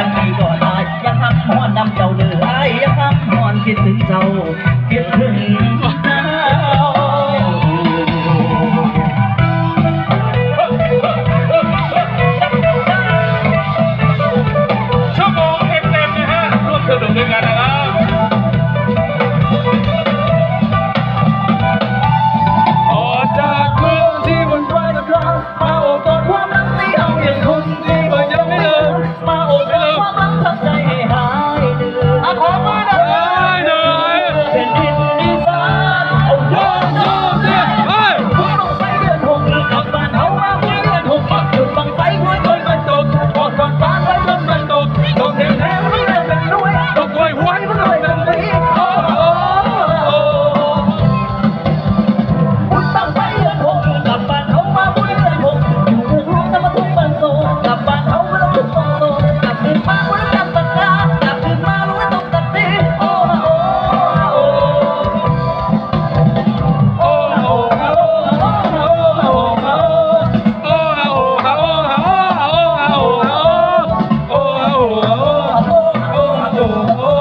ดังมีก็ได้ยังทักมอนนำเจ้าเลยยังทักมอนคิดถึงเจ้า Oh.